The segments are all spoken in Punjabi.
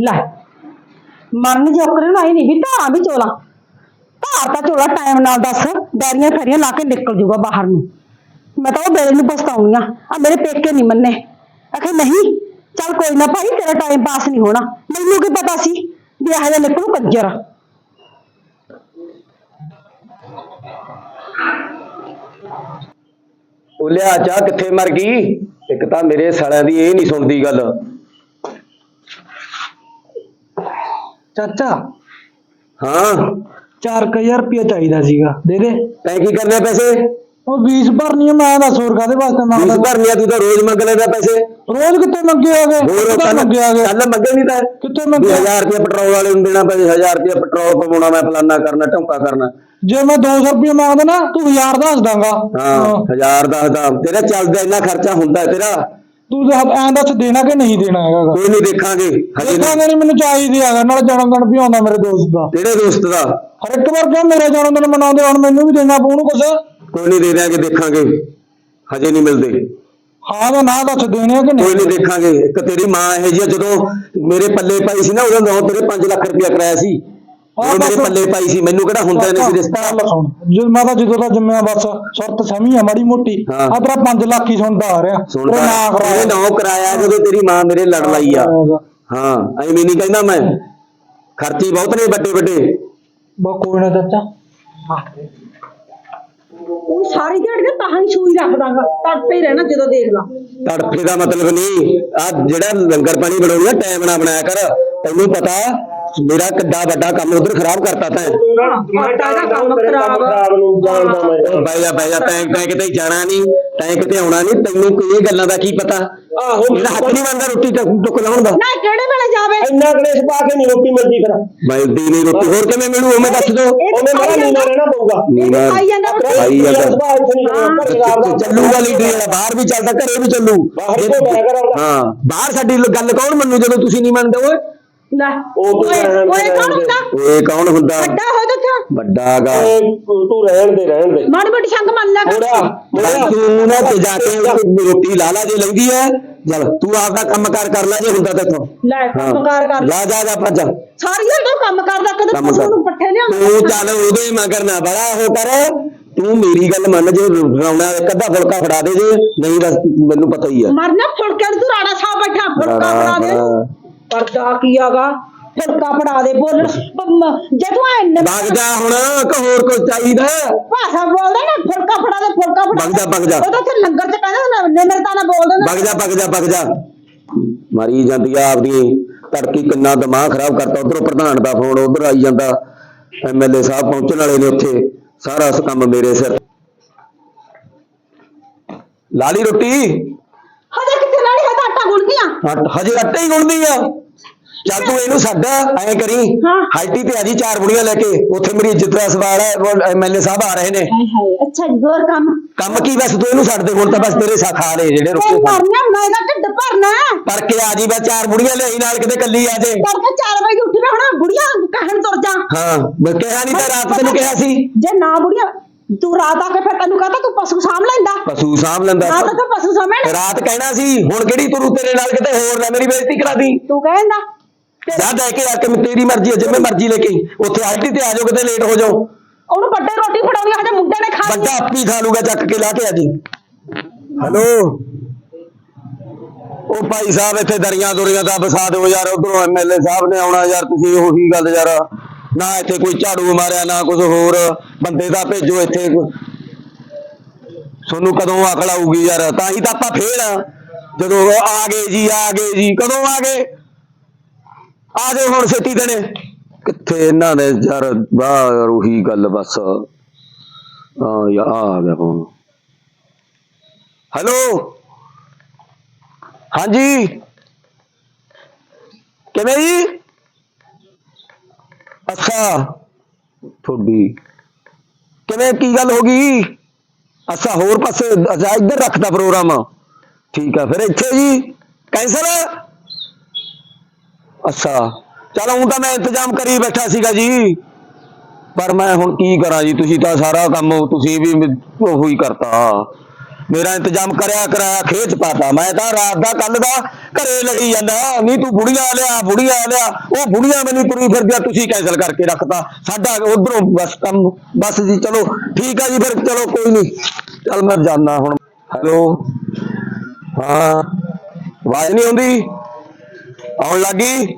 ਲੈ ਮਰਨ ਜੋਕਰ ਨੂੰ ਆਈ ਨਹੀਂ ਵੀ ਧਾਰਾਂ ਵੀ ਚੋਲਾ। ਧਾਰ ਤਾਂ ਚੋਲਾ ਟਾਈਮ ਨਾਲ ਦੱਸ, ਡੈਰੀਆਂ ਖਰੀਆਂ ਲਾ ਕੇ ਨਿਕਲ ਜੂਗਾ ਬਾਹਰ ਨੂੰ। ਮੈਂ ਤਾਂ ਉਹ ਬੇੜੇ ਨੂੰ ਪਛਤਾਉਣੀ ਆ ਆ ਮੇਰੇ ਪੇਕੇ ਨਹੀਂ ਮੰਨੇ। ਆਖੇ ਨਹੀਂ, ਚੱਲ ਕੋਈ ਨਾ ਭਾਈ, ਤੇਰਾ ਟਾਈਮ ਪਾਸ ਨਹੀਂ ਹੋਣਾ। ਮੈਨੂੰ ਕੀ ਪਤਾ ਸੀ ਵੀ ਇਹੋ ਜਿਹਾ ਨਿਕਲੂ ਕੰਜਰ? ਉਹ ਲਿਆ, ਚਾਹ ਕਿੱਥੇ ਮਰ ਗਈ? ਇੱਕ ਤਾਂ ਮੇਰੇ ਸਾਲਿਆਂ ਦੀ ਇਹ ਨਹੀਂ ਸੁਣਦੀ ਗੱਲ। ਚਾਚਾ। ਹਾਂ। 4000 ਰੁਪਇਆ ਚਾਹੀਦਾ ਸੀਗਾ। ਦੇ ਦੇ। ਤੈਂ ਕੀ ਕਰਨੇ ਪੈਸੇ? ਉਹ 20 ਭਰਨੀ ਆ ਮੈਂ ਦੱਸ ਹੋਰ ਕਾਦੇ ਵਾਸਤੇ ਫੀਸ ਮੰਗਦਾ ਭਰਨੀ ਆ ਤੂੰ ਤਾਂ ਰੋਜ਼ ਮੰਗ ਲੈਂਦਾ ਪੈਸੇ। ਰੋਜ਼ ਕਿੱਥੇ ਮੰਗੇ ਹੋਗੇ ਹੋਰ ਕਿੱਥੇ ਕੱਲ ਮੰਗੇ ਆਗੇ? ਕੱਲ ਮੰਗੇ ਨਹੀਂ ਤਾਂ। ਕਿੱਥੇ ਮੰਗੇ? 1000 ਰੁਪਏ ਪੈਟਰੋਲ ਵਾਲੇ ਨੂੰ ਦੇਣਾ ਪੈਸੇ 1000 ਰੁਪਏ ਪੈਟਰੋਲ ਪਵਾਉਣਾ ਮੈਂ ਫਲਾਨਾ ਕਰਨਾ ਢੌਂਕਾ ਕਰਨਾ। ਜੇ ਮੈਂ 200 ਰੁਪਇਆ ਮੰਗਦਾ ਨਾ ਤੂੰ 1000 ਦੱਸ ਦਾਂਗਾ। ਹਾਂ 1000 ਦਾ ਦਾ। ਤੇਰਾ ਚੱਲਦਾ ਇੰਨਾ ਖਰਚਾ ਹੁੰਦਾ ਹੈ ਤੇਰਾ। ਤੂੰ ਤਾਂ ਐਂ ਦੱਸ ਦੇਣਾ ਕਿ ਨਹੀਂ ਦੇਣਾ ਹੈਗਾ ਗਾ। ਕੋਈ ਨਹੀਂ ਦੇਖਾਂਗੇ ਹਜੇ ਨਹੀਂ। ਦੇਖਾਂਗੇ ਨਹੀਂ ਮੈਨੂੰ ਚਾਹੀਦੀ ਹੈਗਾ ਨਾਲ ਜਨਮ ਦਿਨ ਵੀ ਆਉਂਦਾ ਮੇਰੇ ਦੋਸਤ ਦਾ। ਤੇਰੇ ਦੋਸਤ ਦਾ? ਹਰ ਇੱਕ ਵਾਰ ਕਿਉਂ ਮੇਰਾ ਜਨਮ ਦਿਨ ਮਨਾਉਂਦੇ ਹੁਣ ਮੈਨੂੰ ਵੀ ਦੇਣਾ ਪਊ ਉਹਨੂੰ ਕੁਛ? ਕੋਈ ਨਹੀਂ ਦੇ ਦਿਆਂਗੇ ਦੇਖਾਂਗੇ। ਹਜੇ ਨਹੀਂ ਮਿਲਦੇ। ਹਾਂ ਦਾ ਨਾ ਦੱਸ ਦੇਣੇ ਆ ਕਿ ਕੋਈ ਨਹੀਂ? ਨਹੀਂ ਦੇਖਾਂਗੇ। ਇੱਕ ਤੇਰੀ ਮਾਂ ਇਹ ਜੀ ਜਦੋਂ ਮੇਰੇ ਪੱਲੇ ਪਾਈ ਸੀ ਨਾ ਉਦੋਂ ਨੌ ਤੇਰੇ 5 ਲੱਖ ਰੁਪਇਆ ਕਰਾਇਆ ਸੀ। ਉਹ ਮੇਰੇ ਪੱਲੇ ਪਾਈ ਸੀ ਮੈਨੂੰ ਕਿਹੜਾ ਹੁੰਦਾ ਨਹੀਂ ਸੀ ਰਿਸ਼ਤਾ? ਗੱਲ ਸੁਣ ਜੇ ਮੈਂ ਤਾਂ ਜਦੋਂ ਦਾ ਜੰਮਿਆ ਬਸ ਸ਼ਰਤ ਸਮੀ ਆ ਮਾੜੀ ਮੋਟੀ। ਆ ਤੇਰਾ 5 ਲੱਖ ਹੀ ਸੁਣਦਾ ਆ ਰਿਹਾ। ਤੇਰਾ ਨਾਂ ਕਰਾਇਆ। ਇਹਨੇ ਨੌ ਕਰਾਇਆ ਜਦੋਂ ਤੇਰੀ ਮਾਂ ਮੇਰੇ ਲੜ ਲਾਈ ਆ। ਹਾਂ ਐਵੇਂ ਨਹੀਂ ਕਹਿੰਦਾ ਮੈਂ। ਖਰਚੀ ਬਹੁਤ ਨੇ ਵੱਡੇ ਵੱਡੇ। ਬਾ ਕੋਈ ਨਾ ਚਾਚਾ। ਉਹ ਸਾਰੀ ਦਿਹਾੜੀ ਤਾਂ ਹੀ ਸੂਈ ਰੱਖਦਾਗਾ। ਤੜਪੇ ਹੀ ਰਹਿਣਾ ਜਦੋਂ ਦੇਖ ਲਾ। ਤੜਫੇ ਦਾ ਮਤਲਬ ਨਹੀਂ। ਆ ਜਿਹੜਾ ਲੰਗਰ ਪਾਣੀ ਬਣਾਉਣੀ ਆ ਟਾਈਮ ਨਾਲ ਬਣਾਇਆ ਕਰ। ਤੈਨੂੰ ਪਤਾ ਮੇਰਾ ਕਿੱਡਾ ਵੱਡਾ ਕੰਮ ਉਧਰ ਖਰਾਬ ਕਰਤਾ ਤੈਂ ਉਹ ਬਹਿ ਜਾ ਬਹਿ ਜਾ ਤੈਂ ਤੈਂ ਕਿਤੇ ਜਾਣਾ ਨਹੀਂ ਤੈਂ ਕਿਤੇ ਆਉਣਾ ਨਹੀਂ ਤੈਨੂੰ ਕੋਈ ਗੱਲਾਂ ਦਾ ਕੀ ਪਤਾ? ਆਹੋ। ਮੇਰਾ ਹੱਥ ਨਹੀਂ ਮੰਨਦਾ ਰੋਟੀ ਟੁੱਕ ਟੁੱਕ ਲਾਉਣ ਦਾ। ਨਾ ਕਿਹੜੇ ਵੇਲੇ ਜਾਵੇ? ਇੰਨਾ ਕਲੇਸ਼ ਪਾ ਕੇ ਨਹੀਂ ਰੋਟੀ ਮਿਲਦੀ ਫਿਰ। ਮਿਲਦੀ ਨਹੀਂ ਰੋਟੀ ਹੋਰ ਕਿਵੇਂ ਮਿਲੂ ਉਹ ਮੈਂ ਦੱਸ ਦੋ। ਉਹਨੇ ਬੜਾ ਨੀਵਾਂ ਰਹਿਣਾ ਪਊਗਾ। ਇਹ ਖਾਈ ਜਾਂਦਾ। ਖਾਈ ਜਾਂਦਾ। ਚੱਲੂਗਾ ਲੀਡਰ ਜਿਹੜਾ ਬਾਹਰ ਵੀ ਚੱਲਦਾ ਘਰੇ ਵੀ ਚੱਲੂ। ਹਾਂ ਬਾਹਰ ਸਾਡੀ ਗੱਲ ਕੌਣ ਮੰਨੂ ਜਦੋਂ ਤੁਸੀਂ ਨਹੀਂ ਮੰਨਦੇ ਓਏ? ਲੈ ਓਏ ਓਏ ਕੌਣ ਹੁੰਦਾ? ਓਏ ਕੌਣ ਹੁੰਦਾ? ਵੱਡਾ ਹੋਇਆ ਤਾਂ ਕਿਉਂ? ਵੱਡਾ ਗਾ ਤੂੰ ਰਹਿਣ ਦੇ ਰਹਿਣ ਦੇ। ਮਾੜੀ ਮੋਟੀ ਸ਼ੰਕ ਮੰਨ ਲੈ ਕਰ। ਭਾਈ ਤੂੰ ਨਾ ਤੇ ਜਾ ਕੇ ਰੋਟੀ ਲਾ ਲਾ ਜੇ ਲੈਂਦੀ ਐ। ਚੱਲ ਤੂੰ ਆਪਦਾ ਕੰਮ ਕਾਰ ਕਰ ਲੈ ਜੇ ਹੁੰਦਾ ਤੇਥੋਂ ਲੈ ਕੰਮਕਾਰ ਕਰ। ਲਾ ਜਾ ਜਾ ਭੱਜ ਸਾਰੀ ਦਿਹਾੜੀ ਤੂੰ ਕੰਮ ਕਰਦਾ ਕਦੇ ਕੰਮ ਪਸ਼ੂ ਕਰ। ਨੂੰ ਪੱਠੇ ਲਿਆਉਂਦਾ ਤੂੰ ਚੱਲ ਉਹਦੇ ਮਗਰ ਨਾ ਬੜਾ ਉਹ ਕਰ। ਤੂੰ ਮੇਰੀ ਗੱਲ ਮੰਨ ਜੇ ਰਾਉਣਾ ਇੱਕ ਅੱਧਾ ਫੁਲਕਾ ਫੜਾ ਦੇ ਜੇ। ਨਹੀਂ ਮੈਨੂੰ ਪਤਾ ਹੀ ਆ। ਮਰਨਾ ਫੁਲਕੇ ਨੂੰ ਤੂੰ ਰਾੜਾ ਸਾਹਿਬ ਬੈਠਾ ਫੁਲਕਾ ਫੜਾ ਦੇ। ਪਰਦਾ ਕੀ ਆਗਾ? ਫੁਲਕਾ ਫੜਾ ਦੇ ਬੋਲ ਜੇ ਤੂੰ ਐ ਵਗ ਜਾ ਹੁਣ ਕਿ ਹੋਰ ਕੁਝ ਚਾਹੀਦਾ? ਭਾਸ਼ਾ ਬੋਲਦਾ ਨਾ ਫੁਲਕਾ ਫੜਾ ਦੇ ਫੁਲਕਾ ਫੜਾ ਵਗ ਜਾ, ਵਗ ਜਾ। ਉਹ ਤਾਂ ਉੱਥੇ ਲੰਗਰ ਚ ਕਹਿੰਦਾ ਨਾ ਨਿਮਰਤਾ ਨਾਲ ਬੋਲਦੇ ਨਾ ਵਗ ਜਾ ਵਗ ਜਾ ਵਗ ਜਾ ਮਰੀ ਜਾਂਦੀ ਆ ਆਪਦੀ। ਤੜਕੀ ਕਿੰਨਾ ਦਿਮਾਗ ਖਰਾਬ ਕਰਤਾ। ਉਧਰੋਂ ਪ੍ਰਧਾਨ ਦਾ ਫੋਨ ਉਧਰ ਆਈ ਜਾਂਦਾ। ਐਮਐਲਏ ਸਾਹਿਬ ਪਹੁੰਚਣ ਵਾਲੇ ਨੇ ਉੱਥੇ। ਸਾਰਾ ਸ ਕੰਮ ਮੇਰੇ ਸਿਰ। ਲਾਲੀ ਰੋਟੀ? ਆਟਾ ਗੁੰਨ ਗਿਆ ਆਟ- ਹਜੇ ਆਟਾ ਹੀ ਗੁੰਨਦੀ ਆ। ਚੱਲ ਤੂੰ ਇਹਨੂੰ ਛੱਡ ਐ ਕਰੀ। ਹਾਂ। ਹਾਈਟੀ ਤੇ ਆਜੀ ਚਾਰ ਬੁੜੀਆਂ ਲੈ ਕੇ। ਉੱਥੇ ਮੇਰੀ ਇੱਜ਼ਤ ਦਾ ਸਵਾਲ ਹੈ ਐਮਐਲਏ ਸਾਹਿਬ ਆ ਰਹੇ ਨੇ। ਹਾਏ ਹਾਏ ਅੱਛਾ ਜੀ, ਹੋਰ ਕੰਮ? ਕੰਮ ਕੀ ਬਸ ਤੂੰ ਇਹਨੂੰ ਛੱਡ ਦੇ ਹੁਣ ਤਾਂ ਬਸ ਤੇਰੇ ਸਾ ਖਾ ਲਏ ਜਿਹੜੇ ਤੇ ਰੁੱਕੇ ਖਾ ਮਰਨਾ ਮੈਂ ਤਾਂ ਢਿੱਡ ਭਰਨਾ। ਪਰ ਕੇ ਆ ਜੀ ਬਸ ਚਾਰ ਬੁੜੀਆਂ ਲਿਆਈ ਨਾਲ ਕਿਤੇ ਕੱਲੀ ਆ ਜੇ। ਤੜਕੇ 4 ਵਜੇ ਉੱਠ ਮੈਂ ਹੁਣ ਬੁੜੀਆਂ ਕਹਿਣ ਤੁਰ ਜਾ। ਹਾਂ ਮੈਂ ਕਿਹਾ ਨਹੀਂ ਤਾਂ ਰਾਤ ਤੈਨੂੰ ਕਿਹਾ ਸੀ। ਜੇ ਨਾ ਬੁੜੀਆਂ ਤੂੰ ਰਾਤ ਆ ਕੇ ਫਿਰ ਤੈਨੂੰ ਕਹਤਾ ਤੂੰ ਪਸ਼ੂ ਸਾਂਭ ਲੈਂਦਾ? ਪਸ਼ੂ ਸਾਂਭ ਲੈਂਦਾ। ਰਾਤ ਤਾਂ ਪਸ਼ੂ ਸਾਂਭੇ ਰਾਤ ਕਹਿਣਾ ਸੀ ਹੁਣ ਕਿਹੜੀ ਤੂੰ ਤੇਰੇ ਨਾਲ ਕਿਤੇ ਹੋਰ ਨਾ ਮੇਰੀ ਬੇਇੱਜ਼ਤੀ ਕਰਾ ਦੀ? ਤੂੰ ਕਹਿੰਦਾ ਜਾ ਦੇ ਕੇ ਆ ਕੇ ਤੇਰੀ ਮਰਜ਼ੀ ਹੈ ਜਿਵੇਂ ਮਰਜ਼ੀ ਲੈ ਕੇ। ਉੱਥੇ ਹਾਈਟੀ ਤੇ ਆ ਜਾਓ ਕਿਤੇ ਲੇਟ ਹੋ ਜਾਓ। ਉਹਨੂੰ ਵੱਡੇ ਰੋਟੀ ਫੜਾਉਣੀ ਹਜੇ ਮੁੰਡੇ ਨੇ ਖਾ ਲਈ। ਵੱਡਾ ਆਪੀ ਖਾ ਲੂਗਾ ਚੱਕ ਕੇ ਲਾ ਕੇ ਆ ਜੀ ਹੈਲੋ? ਉਹ ਭਾਈ ਸਾਹਿਬ ਇੱਥੇ ਦਰੀਆਂ ਦੁਰੀਆਂ ਦਾ ਵਸਾ ਦਿਓ ਯਾਰ ਉਧਰੋਂ ਐਮਐਲਏ ਸਾਹਿਬ ਨੇ ਆਉਣਾ ਯਾਰ ਤੁਸੀਂ ਉਹੀ ਗੱਲ ਯਾਰ। ਨਾ ਇੱਥੇ ਕੋਈ ਝਾੜੂ ਮਾਰਿਆ, ਨਾ ਕੁਝ ਹੋਰ। ਬੰਦੇ ਦਾ ਭੇਜੋ ਇੱਥੇ। ਤੁਹਾਨੂੰ ਕਦੋਂ ਅਕਲ ਆਊਗੀ ਯਾਰ? ਤਾਂ ਹੀ ਤਾਂ ਆਪਾਂ ਫੇਰ ਜਦੋਂ ਆ ਗਏ ਜੀ, ਆ ਗਏ ਜੀ, ਕਦੋਂ ਆ ਗਏ? ਆ ਜਾਓ ਹੁਣ ਛੇਤੀ ਦੇਣੇ ਕਿੱਥੇ ਇਹਨਾਂ ਨੇ ਯਾਰ ਬਾਹਰ ਉਹੀ ਗੱਲ ਬਸ। ਹਾਂ ਯਾ ਆ ਗਿਆ ਫੋਨ ਹੈਲੋ ਹਾਂਜੀ? ਕਿਵੇਂ ਜੀ? ਅੱਛਾ। ਤੁਹਾਡੀ। ਕਿਵੇਂ ਕੀ ਗੱਲ ਹੋ ਗਈ? ਅੱਛਾ ਹੋਰ ਪਾਸੇ ਅੱਛਾ ਇੱਧਰ ਰੱਖਦਾ ਪ੍ਰੋਗਰਾਮ। ਠੀਕ ਆ ਫਿਰ ਇੱਥੇ ਜੀ। ਕੈਂਸਲ। ਅੱਛਾ ਚਲ ਹੁਣ ਤਾਂ ਮੈਂ ਇੰਤਜ਼ਾਮ ਕਰੀ ਬੈਠਾ ਸੀਗਾ ਜੀ। ਪਰ ਮੈਂ ਹੁਣ ਕੀ ਕਰਾਂ ਜੀ ਤੁਸੀਂ ਤਾਂ ਸਾਰਾ ਕੰਮ ਤੁਸੀਂ ਵੀ ਉਹੀ ਕਰਤਾ। ਮੇਰਾ ਇੰਤਜ਼ਾਮ ਕਰਿਆ ਕਰਾਇਆ ਖੇਚ ਪਾਤਾ। ਮੈਂ ਤਾਂ ਰਾਤ ਦਾ ਕੱਲ ਦਾ ਘਰੇ ਲੜੀ ਜਾਂਦਾ। ਨਹੀਂ ਤੂੰ ਬੁੜੀਆਂ ਲਿਆ ਬੁੜੀਆਂ ਲਿਆ। ਉਹ ਬੁੜੀਆਂ ਮੈਨੂੰ ਤੁਰੀ ਫਿਰਦੀ ਆ ਤੁਸੀਂ ਕੈਨਸਲ ਕਰਕੇ ਰੱਖਤਾ। ਸਾਡਾ ਉਧਰੋਂ ਬਸ ਕੰਮ, ਬਸ ਜੀ, ਚਲੋ, ਠੀਕ ਆ ਜੀ ਫਿਰ, ਚਲੋ, ਕੋਈ ਨਹੀਂ। ਚੱਲ ਮੈਂ ਜਾਣਾ ਹੁਣ। ਹੈਲੋ? ਹਾਂ। ਆਵਾਜ਼ ਨਹੀਂ ਆਉਂਦੀ? ਆਉਣ ਲੱਗੀ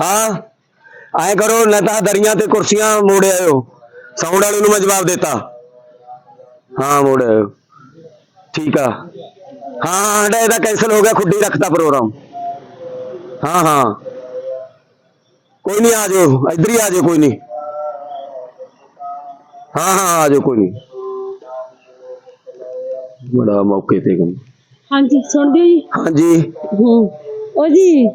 ਹਾਂ। ਐਂ ਕਰੋ ਨਾ ਤਾਂ ਦਰੀਆਂ ਤੇ ਕੁਰਸੀਆਂ ਮੋੜ ਆਇਓ। ਸਾਊਂਡ ਵਾਲੇ ਨੂੰ ਮੈਂ ਜਵਾਬ ਦਿੱਤਾ। ਹਾਂ ਮੋੜ। ਠੀਕ ਆ। ਹਾਂ ਹਾਂ ਸਾਡਾ ਇਹਦਾ ਕੈਨਸਲ ਹੋ ਗਿਆ ਖੁੱਡੀ ਰੱਖਤਾ ਪ੍ਰੋਗਰਾਮ ਹਾਂ ਹਾਂ। ਕੋਈ ਨਹੀਂ ਆ ਜਾਓ ਇੱਧਰ ਹੀ ਆ ਜਾਓ ਕੋਈ ਨਹੀਂ। ਹਾਂ ਹਾਂ ਆ ਜਾਓ ਕੋਈ ਨਹੀਂ। ਬੜਾ ਮੌਕੇ ਤੇ ਕੰਮ। ਹਾਂਜੀ ਸੁਣਦੇ ਹੋ ਜੀ? ਹਾਂਜੀ। ਹੂੰ। ਉਹ ਜੀ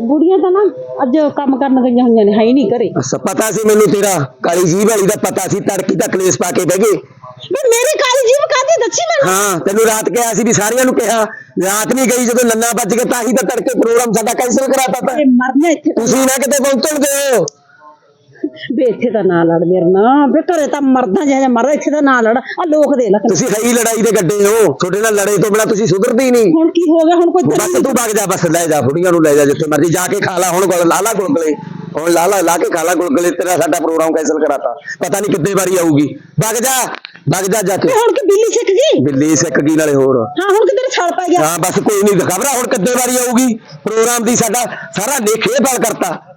ਬੁੜੀਆਂ ਤਾਂ ਨਾ ਅੱਜ ਕੰਮ ਕਰਨ ਗਈਆਂ ਹੋਈਆਂ ਨੇ ਹੈ ਹੀ ਨਹੀਂ ਘਰੇ। ਅੱਛਾ ਪਤਾ ਸੀ ਮੈਨੂੰ ਤੇਰਾ ਕਾਲੀ ਜੀਭ ਵਾਲੀ ਦਾ ਪਤਾ ਸੀ ਤੜਕੀ ਤੱਕ ਕਲੇਸ਼ ਪਾ ਕੇ ਬਹਿ ਗਏ। ਵੀ ਮੇਰੀ ਕਾਲੀ ਜੀਬ ਕਾਦੀ ਦੱਸੀ ਮੈਨੂੰ? ਹਾਂ ਤੈਨੂੰ ਰਾਤ ਕਿਹਾ ਸੀ ਵੀ ਸਾਰਿਆਂ ਨੂੰ ਕਿਹਾ। ਰਾਤ ਨਹੀਂ ਗਈ ਜਦੋਂ ਨੰਨਾ ਵੱਜ ਗਿਆ ਤਾਂ ਹੀ ਤਾਂ ਤੜਕੇ ਪ੍ਰੋਗਰਾਮ ਸਾਡਾ ਕੈਂਸਲ ਕਰਾਤਾ ਤਾ। ਤੇ ਮਰਨਾ ਇੱਥੇ। ਤੁਸੀਂ ਨਾ ਕਿਤੇ ਪਹੁੰਚਣ ਦਿਓ। ਵੇ ਇੱਥੇ ਤਾਂ ਨਾ ਲੜ ਮੇਰੇ ਨਾਲ। ਵੇ ਘਰੇ ਤਾਂ ਮਰਦਾ ਜਿਹਾ ਮਰ ਇੱਥੇ ਤਾਂ ਨਾ ਲੜ। ਆ ਲੋਕ ਦੇ ਲੱਕ ਤੁਸੀਂ ਸਹੀ ਲੜਾਈ ਦੇ ਗੱਡੇ ਹੋ। ਤੁਹਾਡੇ ਨਾਲ ਲੜੇ ਤੋਂ ਬਿਨਾ ਤੁਸੀਂ ਸੁਧਰਦੇ ਹੀ ਨਹੀਂ। ਹੁਣ ਕੀ ਹੋ ਗਿਆ? ਹੁਣ ਕੋਈ ਬਸ ਤੂੰ ਵਗ ਜਾ ਬਸ ਲੈ ਜਾ ਫੁੜੀਆਂ ਨੂੰ ਲੈ ਜਾ ਜਿੱਥੇ ਮਰਜ਼ੀ। ਜਾ ਕੇ ਖਾ ਲਾ ਹੁਣ ਕੋਲ ਲਾ ਲਾ ਗੁਲਗਲੇ। ਹੁਣ ਲਾ ਲਾ ਲਾ ਕੇ ਖਾ ਲਾ ਗੁਲਗਲੇ ਤੇਰਾ ਸਾਡਾ ਪ੍ਰੋਗਰਾਮ ਕੈਂਸਲ ਕਰਾਤਾ। ਪਤਾ ਨਹੀਂ ਕਿੱਦੇ ਵਾਰੀ ਆਊਗੀ। ਵਗ ਜਾ ਵਗ ਜਾ ਜਾ ਕੇ। ਹੁਣ ਕਿ ਬਿੱਲੀ ਸਿੱਖ ਗਈ? ਬਿੱਲੀ ਸਿੱਕ ਗਈ ਨਾਲੇ ਹੋਰ। ਹਾਂ ਹੁਣ ਕਿਧਰ ਛਲ ਪੈ ਗਿਆ? ਹਾਂ ਬਸ ਕੋਈ ਨਹੀਂ ਖਬਰਾਂ ਹੁਣ ਕਿੱਦੇ ਵਾਰੀ ਆਊਗੀ। ਪ੍ਰੋਗਰਾਮ ਦੀ ਸਾਡਾ ਸਾਰਾ ਲੇਖੇ ਪਾਲ ਕਰਤਾ।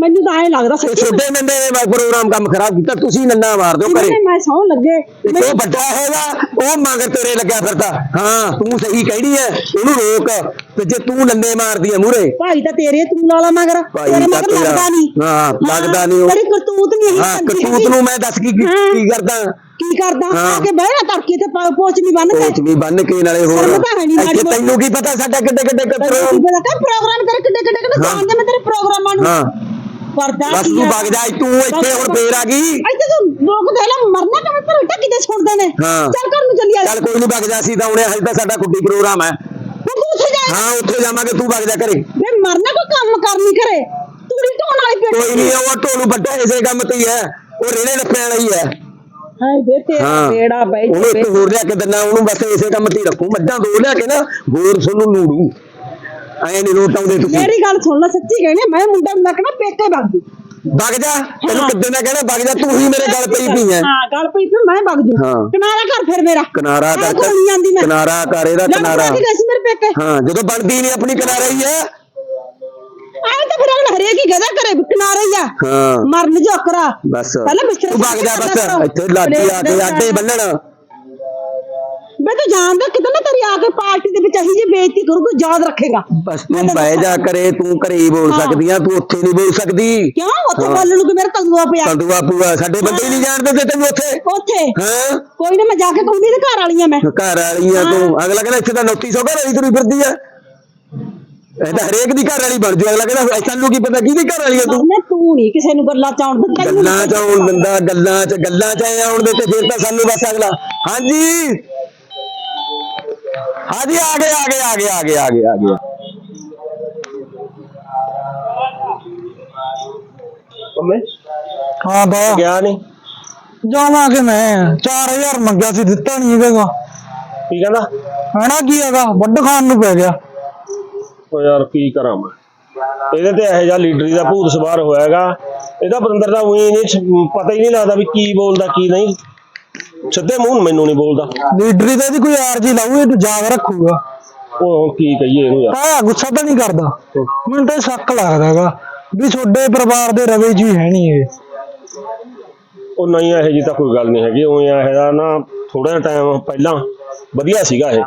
ਮੈਨੂੰ ਤਾਂ ਐ ਲੱਗਦਾ ਤੇ ਸੱਚੀ ਛੋਟੇ ਨੰਨੇ ਨੇ ਮੈਂ ਪ੍ਰੋਗਰਾਮ ਕੰਮ ਖਰਾਬ ਕੀਤਾ ਤੁਸੀਂ ਨੰਨਾ ਮਾਰ ਦਿਓ ਘਰੇ। ਮੈਂ ਸੌਂ ਲੱਗੇ। ਤੇ ਉਹ ਵੱਡਾ ਹੈਗਾ ਉਹ ਮਗਰ ਤੇਰੇ ਲੱਗਿਆ ਫਿਰਦਾ। ਹਾਂ ਤੂੰ ਸਹੀ ਕਹਿਣੀ ਐ ਇਹਨੂੰ ਰੋਕ ਤੇ ਜੇ ਤੂੰ ਨੰਨੇ ਮਾਰਦੀ ਐ ਮੂਰੇ ਭਾਈ ਤਾਂ ਤੇਰੇ ਤੂੰ ਲਾਲਾ ਮਗਰ। ਭਾਈ ਤੇਰੇ ਤਾਂ ਮਗਰ ਤੇਰਾ- ਲੱਗਦਾ ਨਹੀਂ ਹਾਂ, ਲੱਗਦਾ ਨਹੀਂ ਉਹ। ਤੇਰੀ ਕਰਤੂਤ ਨਹੀਂ ਹਾਂ ਕਰਤੂਤ ਨੂੰ ਮੈਂ ਦੱਸ ਕੀ ਕੀ ਹਾਂ। ਕੀ ਕਰਦਾ। ਕੀ ਕਰਦਾ? ਹਾਂ। ਆ ਕੇ ਬਹਿ ਜਾ ਤੜਕੇ ਤੇ ਪਾ- ਪੋਚ ਨਹੀਂ ਬੰਨ ਕੋਚ ਵੀ ਬੰਨ ਕੇ ਨਾਲੇ ਹੋਰ। ਸ਼ਰਮ ਤਾਂ ਹੈ ਨੀ ਮਾੜੀ ਇੱਥੇ ਮੋਟੀ। ਤੈਨੂੰ ਕੀ ਪਤਾ ਸਾਡਾ ਕਿੱਡੇ ਕਿੱਡੇ ਤੈਨੂੰ ਪ੍ਰੋਗਰਾਮ ਕੀ ਪਤਾ? ਕਿ ਪ੍ਰੋਗਰਾਮ ਤੇਰੇ ਕਿੱਡੇ ਕਿੱਡੇ ਕਿੱਡੇ ਹਾਂ। ਜਾਣਦੇ ਮੈਂ ਤੇਰੇ ਪ੍ਰੋਗਰਾਮਾਂ ਨੂੰ। ਹਾਂ। ਕਰਦਾ ਬਸ ਤੂੰ? ਵਗ ਜਾ ਤੂੰ ਇੱਥੇ ਹੁਣ ਫੇਰ ਆ ਗਈ। ਇੱਥੇ ਤੂੰ ਲੋਕ ਦੇ ਲੈ ਮਰਨਾ ਕਿਵੇਂ? ਪਰ ਇੱਟਾ ਕਿਤੇ ਸੁਣਦੇ ਨੇ? ਹਾਂ। ਚੱਲ ਘਰ ਨੂੰ ਚੱਲੀ ਆ। ਚੱਲ ਕੋਈ ਨਹੀਂ ਵਗ ਜਾ ਸੀ ਤਾਂ ਹੁਣੇ ਹਜੇ ਤਾਂ ਸਾਡਾ ਕੁੱਡੀ ਪ੍ਰੋਗਰਾਮ ਹੈ। ਹੁਣ ਤੂੰ ਉੱਥੇ ਜਾ। ਹਾਂ ਉੱਥੇ ਜਾਵਾਂਗੇ ਤੂੰ ਵਗ ਜਾ ਘਰੇ। ਵੇ ਮਰਨਾ ਕੋਈ ਕੰਮ ਕਰਨੀ ਕਰੇ ਤੂੜੀ ਢੋਣ ਵਾਲੀ ਪੇਟ ਕੋਈ ਨਹੀਂ ਉਹ ਢੋਲੂ ਵੱਡਾ ਇਸੇ ਕੰਮ ਤੇ ਹੀ ਹੈ। ਉਹ ਰੇੜੇ ਲੱਪੇ ਵਾਲਾ ਹੀ ਹੈ। ਹਾਏ ਵੇ ਤੇਰਾ ਹਾਂ। ਬੇੜਾ ਬਈ ਉਹਨੂੰ ਇੱਕ ਹੋਰ ਲਿਆ ਕੇ ਦਿੰਦਾ ਉਹਨੂੰ ਬਸ ਇਸੇ ਕੰਮ ਤੇ ਹੀ ਰੱਖੂ। ਮੱਝਾਂ ਦੋ ਲਿਆ ਕੇ ਨਾ ਹੋਰ ਤੁਹਾਨੂੰ ਨੂੜੂ ਐ ਨਹੀਂ ਲੋਟ ਆਉਂਦੇ ਤੁਸੀਂ ਮੇਰੀ ਗੱਲ ਸੁਣ ਲੈ ਸੱਚੀ ਕਹਿਣੀ ਮੈਂ ਮੁੰਡਾ ਨੂੰ ਲੱਗਣਾ ਪੇਕੇ ਵਗ ਜੂ ਵਗ ਜਾ ਤੈਨੂੰ ਕਿੱਦਾਂ ਦਾ ਕਹਿਣਾ ਵਗ ਜਾ ਤੂੰ ਹੀ ਮੇਰੇ ਗੱਲ ਪਈ ਪਈ ਹੈ ਹਾਂ ਗੱਲ ਪਈ ਫਿਰ ਮੈਂ ਵਗ ਜੂ। ਕਿਨਾਰਾ ਘਰ ਫਿਰ ਮੇਰਾ। ਕਿਨਾਰਾ ਕਰ ਕਿਨਾਰਾ ਕਰ ਇਹਦਾ ਕਿਨਾਰਾ। ਹਾਂ ਜਦੋਂ ਬਣਦੀ ਨਹੀਂ ਆਪਣੀ ਕਿਨਾਰਾ ਹੀ ਹੈ ਆਏ ਤਾਂ ਫਿਰ ਅਗਲਾ ਹਰੇਕ ਹੀ ਕਹਦਾ ਕਰੇ ਕਿਨਾਰਾ ਹੀ ਆ। ਹਾਂ। ਮਰਨ ਜੋਕਰਾ ਬਸ। ਪਹਿਲਾਂ ਬਿਸਤਰੇ ਤੂੰ ਵਗ ਜਾ ਬਸ। ਇੱਥੇ ਲਾਡੀ ਆ ਕੇ ਆਟੇ ਬੰਨਣ। ਮੈਂ ਤਾਂ ਜਾਣਦਾ ਕਿਤੇ ਨਾ ਤੇਰੀ ਆ ਕੇ ਪਾਰਟੀ ਕੋਈ ਯਾਦ ਰੱਖੇਗਾ। ਬਸ ਤੂੰ ਬਹਿ ਜਾ ਕਰੇ ਤੂੰ ਘਰੇ ਹੀ ਬੋਲ। ਸਕਦੀ ਆ ਤੂੰ ਉੱਥੇ ਨਹੀਂ ਬੋਲ ਸਕਦੀ। ਕਿਉਂ? ਉੱਥੇ। ਬੋਲਣ ਨੂੰ ਕਿ ਮੇਰਾ ਤੰਦੂਆ ਪਿਆ? ਤੰਦੂਆ ਪੂਆ ਸਾਡੇ ਬੰਦੇ ਹੀ ਨਹੀਂ ਜਾਣਦੇ ਤੇ ਤੈਨੂੰ ਉੱਥੇ? ਉੱਥੇ? ਹਾਂ। ਕੋਈ ਨਾ ਮੈਂ ਜਾ ਕੇ ਕਹੂੰਗੀ ਤੇ ਘਰ ਵਾਲੀਆਂ ਮੈਂ। ਘਰ ਵਾਲੀ ਆ ਤੂੰ। ਅਗਲਾ ਕਹਿੰਦਾ ਇੱਥੇ ਤਾਂ ਨੌਤੀ ਸੌ ਘਰ ਵਾਲੀ ਤੁਰੀ ਫਿਰਦੀ ਆ। ਇਹ ਤਾਂ ਹਰੇਕ ਦੀ ਘਰ ਵਾਲੀ ਬਣ ਜੂ। ਅਗਲਾ ਕਹਿੰਦਾ ਐਸਾ ਨੂੰ ਕੀ ਪਤਾ ਕਿਹਦੀ ਘਰ ਵਾਲੀ ਆ ਤੂੰ? ਮਰਨੇ ਤੂੰ ਨਹੀਂ ਕਿਸੇ ਨੂੰ ਗੱਲਾਂ ਚਾਉਣ ਦਿੰਦਾ ਤੈਨੂੰ ਗੱਲਾਂ ਚ ਆਉਣ ਦਿੰਦਾ ਗੱਲਾਂ ਚ ਗੱਲਾਂ ਚ ਆਉਣ ਦੇ ਤੇ ਫਿਰ ਤਾਂ ਸਾਨੂੰ ਬਸ ਅਗਲਾ। ਹਾਂਜੀ। ਹਾਂਜੀ ਆ ਗਏ ਆ ਗਏ ਆ ਗਏ ਆ ਗਏ ਆ ਗਏ ਆ ਗਏ। ਕੰਮੇ ਹਾਂ ਬਾ ਗਿਆ ਨਹੀਂ ਜਾਵਾਂਗੇ ਮੈਂ 4000 ਮੰਗਿਆ ਸੀ ਦਿੱਤਾ ਨਹੀਂ ਹੈਗਾ ਕੀ ਕਹਿੰਦਾ? ਹਣਾ ਕੀ ਹੈਗਾ? ਵੱਡ ਖਾਨ ਨੂੰ ਪੈ ਗਿਆ। ਉਹ ਯਾਰ ਕੀ ਕਰਾਂ ਮੈਂ? ਇਹਦੇ ਤੇ ਇਹੋ ਜਿਹਾ ਲੀਡਰੀ ਦਾ ਭੂਤ ਸਵਾਰ ਹੋਇਆਗਾ ਇਹਦਾ ਬੰਦਰ ਦਾ ਉਹੀ ਨਹੀਂ ਪਤਾ ਹੀ ਨਹੀਂ ਲੱਗਦਾ ਵੀ ਕੀ ਬੋਲਦਾ ਕੀ ਨਹੀਂ। ਸਿੱਧੇ ਮੂੰਹ ਮੈਨੂੰ ਨਹੀਂ ਬੋਲਦਾ। ਲੀਡਰੀ ਤੇ ਇਹਦੀ ਕੋਈ ਆਰਜੀ ਲਾਊ ਇਹ ਯਾਦ ਰੱਖੂਗਾ। ਉਹ ਹੁਣ ਕੀ ਕਹੀਏ ਇਹਨੂੰ ਯਾਰ। ਆ ਗੁੱਸਾ ਤਾਂ ਨਹੀਂ ਕਰਦਾ। ਮੈਨੂੰ ਤਾਂ ਇਹ ਸ਼ੱਕ ਲੱਗਦਾ ਹੈਗਾ ਵੀ ਤੁਹਾਡੇ ਪਰਿਵਾਰ ਦੇ ਰਵੇ ਜੀ ਹੈ ਨਹੀਂ ਇਹ। ਉਹ ਨਹੀਂ ਇਹੋ ਜੀ ਤਾਂ ਕੋਈ ਗੱਲ ਨਹੀਂ ਹੈਗੀ। ਉਹ ਇਹੋ ਜਿਹਾ ਨਾ ਥੋੜਾ ਜਿਹਾ ਟਾਈਮ ਪਹਿਲਾਂ ਵਧੀਆ ਸੀਗਾ ਇਹ।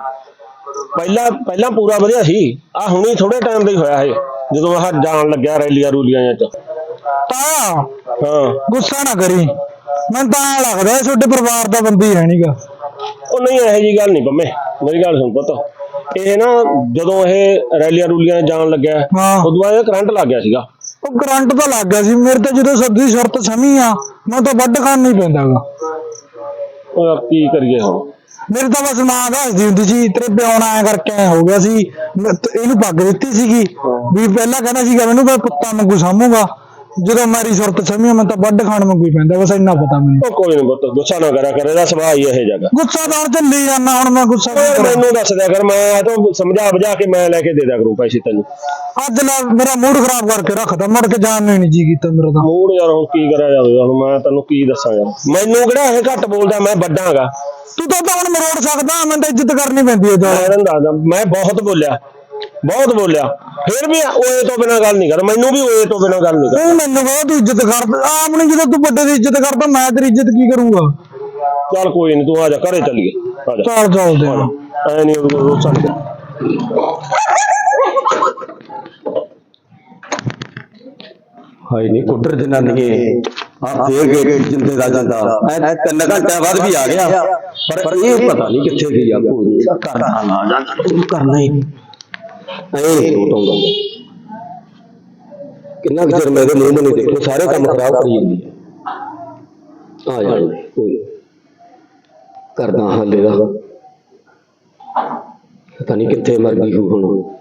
ਪਹਿਲਾਂ ਪਹਿਲਾਂ ਪੂਰਾ ਵਧੀਆ ਸੀ। ਆ ਹੁਣੀ ਥੋੜੇ ਟਾਈਮ ਦਾ ਹੀ ਹੋਇਆ ਇਹ ਜਦੋਂ ਆਹ ਜਾਣ ਲੱਗਿਆ ਰੈਲੀਆਂ ਰੂਲੀਆਂ ਚ ਤਾਂ ਹਾਂ। ਗੁੱਸਾ ਨਾ ਕਰੀ। ਮੈਨੂੰ ਤਾਂ ਐਂ ਲੱਗਦਾ ਇਹ ਤੁਹਾਡੇ ਪਰਿਵਾਰ ਦਾ ਬੰਦੀ ਹੈ ਨਹੀਂਗਾ ਉਹ ਨਹੀਂ ਇਹੋ ਜੀ ਗੱਲ ਨਹੀਂ ਪੰਮੇ। ਮੇਰੀ ਗੱਲ ਸੁਣ ਪੁੱਤ। ਇਹ ਨਾ ਜਦੋਂ ਇਹ ਰੈਲੀਆਂ ਰੂਲੀਆਂ ਜਾਣ ਲੱਗਿਆ ਹਾਂ। ਉਦੋਂ ਬਾਅਦ ਇਹ ਕਰੰਟ ਲੱਗ ਗਿਆ ਸੀਗਾ। ਉਹ ਕਰੰਟ ਤਾਂ ਲੱਗ ਗਿਆ ਸੀ। ਮੇਰੇ ਤਾਂ ਜਦੋਂ ਸਬਜ਼ੀ ਸ਼ਰਤ ਸਮੀ ਆ ਮੈਂ ਤਾਂ ਵੱਡ ਖਾਨ ਨਹੀਂ ਪੈਂਦਾਗਾ। ਉਹ ਯਾਰ ਕੀ ਕਰੀਏ ਹੁਣ? ਮੇਰੇ ਤਾਂ ਬਸ ਮਾਂ ਦੱਸਦੀ ਹੁੰਦੀ ਸੀ ਤੇਰੇ ਪਿਓ ਨਾਲ ਐਂ ਕਰਕੇ ਐਂ ਹੋ ਗਿਆ ਸੀ। ਮੈਂ ਤੇ ਇਹਨੂੰ ਪੱਗ ਦਿੱਤੀ ਸੀਗੀ। ਵੀ ਪਹਿਲਾਂ ਕਹਿੰਦਾ ਸੀਗਾ ਮੈਨੂੰ ਮੈਂ ਪੁੱਤਾਂ ਵਾਂਗੂ ਸਾਂਭੂਗਾ। ਜਦੋਂ ਮੇਰੀ ਸੁਰਤ ਸਮਝਿਆ ਮੈਂ ਤਾਂ ਵੱਢ ਖਾਣ ਵਾਂਗੂ ਹੀ ਪੈਂਦਾ ਬਸ ਇੰਨਾ ਪਤਾ ਮੈਨੂੰ। ਉਹ ਕੋਈ ਨਹੀਂ ਪੁੱਤ ਗੁੱਸਾ ਨਾ ਕਰਿਆ ਕਰ ਇਹਦਾ ਸੁਭਾਅ ਹੀ ਇਹ ਜਗਾ ਗੁੱਸਾ ਤਾਂ ਹੁਣ ਚੱਲੀ ਜਾਂਦਾ ਹੁਣ ਮੈਂ ਗੁੱਸਾ ਓਏ ਕਰਾਂ। ਮੈਨੂੰ ਦੱਸ ਦਿਆ ਕਰ ਮੈਂ ਤਾਂ ਸਮਝਾ ਬੁਝਾ ਕੇ ਮੈਂ ਲੈ ਕੇ ਦੇ ਦਿਆ ਕਰੂੰ ਪੈਸੇ ਤੈਨੂੰ। ਅੱਜ ਨਾ ਮੇਰਾ ਮੂਡ ਖਰਾਬ ਕਰਕੇ ਰੱਖਦਾ ਮੁੜ ਕੇ ਜਾਣ ਨੂੰ ਨਹੀਂ ਜੀ ਕੀਤਾ ਮੇਰਾ ਤਾਂ। ਮੂਡ ਯਾਰ ਹੁਣ ਕੀ ਕਰਿਆ ਜਾਵੇ ਹੁਣ ਮੈਂ ਤੈਨੂੰ ਕੀ ਦੱਸਾਂ ਯਾਰ। ਮੈਨੂੰ ਕਿਹੜਾ ਇਹ ਘੱਟ ਬੋਲਦਾ ਮੈਂ ਵੱਡਾ ਹੈਗਾ ਤੂੰ ਤਾਂ ਤਾਂ ਹੁਣ ਮਰੋੜ ਸਕਦਾ ਮੈਂ ਤਾਂ ਇੱਜ਼ਤ ਕਰਨੀ ਪੈਂਦੀ ਹੈ ਦੱਸਦਾ ਮੈਂ ਬਹੁਤ ਬੋਲਿਆ। ਬਹੁਤ ਬੋਲਿਆ। ਫਿਰ ਵੀ ਓਏ ਤੋਂ ਬਿਨਾ ਗੱਲ ਨਹੀਂ ਕਰ ਮੈਨੂੰ ਵੀ ਓਏ ਤੋਂ ਬਿਨਾ ਗੱਲ ਨਹੀਂ ਕਰ। ਤੂੰ ਮੈਨੂੰ ਕਹੋ ਤੂੰ ਇੱਜ਼ਤ ਕਰਦਾ ਆਪ ਨਹੀਂ ਜਦੋਂ ਤੂੰ ਵੱਡੇ ਦੀ ਇੱਜ਼ਤ ਕਰਦਾ ਮੈਂ ਤੇਰੀ ਇੱਜ਼ਤ ਕੀ ਕਰੂੰਗਾ? ਚੱਲ ਕੋਈ ਨਹੀਂ ਤੂੰ ਆ ਜਾ ਘਰੇ ਚੱਲੀਏ। ਆ ਜਾ। ਚੱਲ ਚੱਲਦੇ ਆ ਐ ਨਹੀਂ ਰੋਸਾ ਨਹੀਂ ਹਾਏ ਨਹੀਂ ਕੁੱਟਰ ਜਨਾਨੀਏ। ਆ ਫੇਰ ਕੇ ਜਿੰਦੇ ਦਾ ਜਾਂਦਾ। ਐ ਤਿੰਨ ਘੰਟਿਆਂ ਬਾਅਦ ਵੀ ਆ ਗਿਆ। ਪਰ ਇਹ ਪਤਾ ਨਹੀਂ ਕਿੱਥੇ ਗਈ ਆ ਕੋਈ ਨਹੀਂ ਕਰਦਾ ਨਾ ਜਾਣਾ ਤੂੰ ਕਰਨਾ ਹੀ ਐ ਟੋਟੋਂਗਾ ਕਿੰਨਾ ਕੁ ਚਿਰ ਮੈਂ ਇਹਦੇ ਮੂੰਹ ਨੂੰ ਨਹੀਂ ਦੇਖੋ, ਸਾਰੇ ਕੰਮ ਖਰਾਬ ਕਰੀ ਜਾਂਦੀ ਹੈ। ਆ ਜਾ, ਕੋਈ ਨੀ। ਕਰਦਾ ਹਾਲੇ ਦਾ। ਪਤਾ ਨਹੀਂ ਕਿੱਥੇ ਮਰ ਗਈ ਹੋਊ ਹੁਣ।